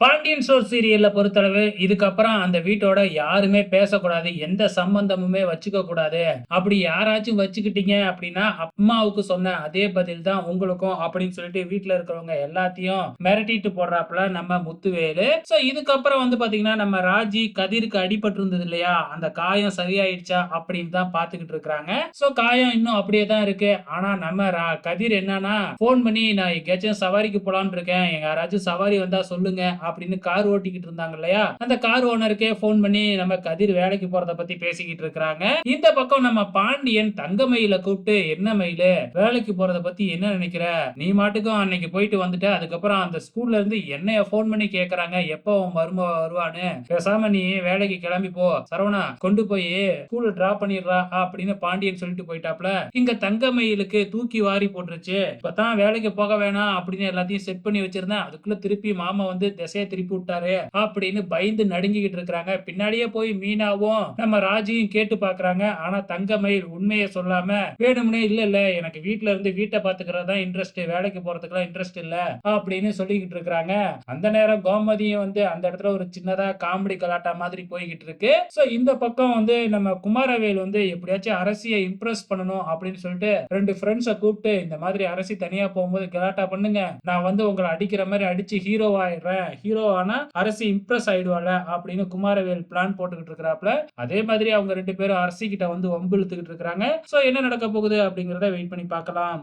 Pandian store சீரியல்ல பொறுத்தளவு இதுக்கப்புறம் அந்த வீட்டோட யாருமே பேசக்கூடாது எந்த சம்பந்தமுமே வச்சுக்க கூடாது. அப்படி யாராச்சும் வச்சுக்கிட்டீங்க அப்படின்னா அம்மாவுக்கு சொன்ன அதே பதில் தான் உங்களுக்கும் அப்படின்னு சொல்லிட்டு வீட்ல இருக்கிறவங்க எல்லாத்தையும் மிரட்டிட்டு போடுறாப்புல நம்ம முத்துவேலு. சோ இதுக்கப்புறம் வந்து பாத்தீங்கன்னா நம்ம ராஜி கதிருக்கு அடிபட்டு இருந்தது இல்லையா? அந்த காயம் சரியாயிடுச்சா அப்படின்னு தான் பாத்துக்கிட்டு இருக்கிறாங்க. சோ காயம் இன்னும் அப்படியே தான் இருக்கு. ஆனா நம்ம ரா- கதிர் என்னன்னா போன் பண்ணி நான் எங்கேயாச்சும் சவாரிக்கு போலான்னு இருக்கேன். எங்க யாராச்சும் சவாரி வந்தா சொல்லுங்க அப்படின்னு கார் ஓட்டிக்கிட்டு இருந்தாங்க இல்லையா? அந்த கார் ஓனருக்கே போன் பண்ணி நம்ம கதிர் வேலைக்கு போறத பத்தி பேசிக்கிட்டு இருக்காங்க இந்த பக்கம் நம்ம பாண்டியன் தங்கமயில கூப்பிட்டு என்ன மயிலு வேலைக்கு போறத பத்தி என்ன நினைக்கிற? நீ மாட்டுக்கும் அன்னைக்கு போயிட்டு வந்துட்ட அதுக்கப்புறம் அந்த ஸ்கூல்ல இருந்து என்னைய போன் பண்ணி கேக்குறாங்க. எப்போ உன் மரும வருவான்னு? பேசாம நீ வேலைக்கு கிளம்பி போ. சரவணா கொண்டு போய் ஸ்கூல்ல டிராப் பண்ணிடுறா அப்படின்னு பாண்டியன் சொல்லிட்டு போயிட்டாப்ல. இங்க தங்க மயிலுக்கு தூக்கி வாரி போட்டுருச்சு. இப்பதான் வேலைக்கு போக வேணாம் அப்படின்னு எல்லாத்தையும் செட் பண்ணி வச்சிருந்தேன். அதுக்குள்ள திருப்பி மாமா வந்து திசை திசையை திருப்பி விட்டாரு அப்படின்னு பயந்து நடுங்கிக்கிட்டு இருக்காங்க பின்னாடியே போய் மீனாவும் நம்ம ராஜியும் கேட்டு பாக்குறாங்க ஆனா தங்கமயில் உண்மையை சொல்லாம வேணும்னே இல்ல இல்ல. எனக்கு வீட்டுல இருந்து வீட்டை பாத்துக்கிறது தான் இன்ட்ரெஸ்ட் வேலைக்கு போறதுக்குலாம் இன்ட்ரெஸ்ட் இல்ல அப்படின்னு சொல்லிக்கிட்டு இருக்காங்க அந்த நேரம் கோமதியும் வந்து அந்த இடத்துல ஒரு சின்னதா காமெடி கலாட்டா மாதிரி போய்கிட்டு இருக்கு. சோ இந்த பக்கம் வந்து நம்ம குமாரவேல் வந்து எப்படியாச்சும் அரசியை இம்ப்ரெஸ் பண்ணணும் அப்படின்னு சொல்லிட்டு ரெண்டு ஃப்ரெண்ட்ஸை கூப்பிட்டு இந்த மாதிரி அரசி தனியா போகும்போது கலாட்டா பண்ணுங்க. நான் வந்து உங்களை அடிக்கிற மாதிரி அடிச்சு ஹீரோ ஆயிடுறேன். ஹீரோ ஆனா அரசி இம்ப்ரெஸ் ஆயிடுவாள் அப்படின்னு குமாரவேல் பிளான் போட்டுக்கிட்டு இருக்கிறாப்ல அதே மாதிரி அவங்க ரெண்டு பேரும் அரசி கிட்ட வந்து வம்பு இழுத்துக்கிட்டு இருக்காங்க சோ என்ன நடக்க போகுது அப்படிங்கறத வெயிட் பண்ணி பார்க்கலாம்.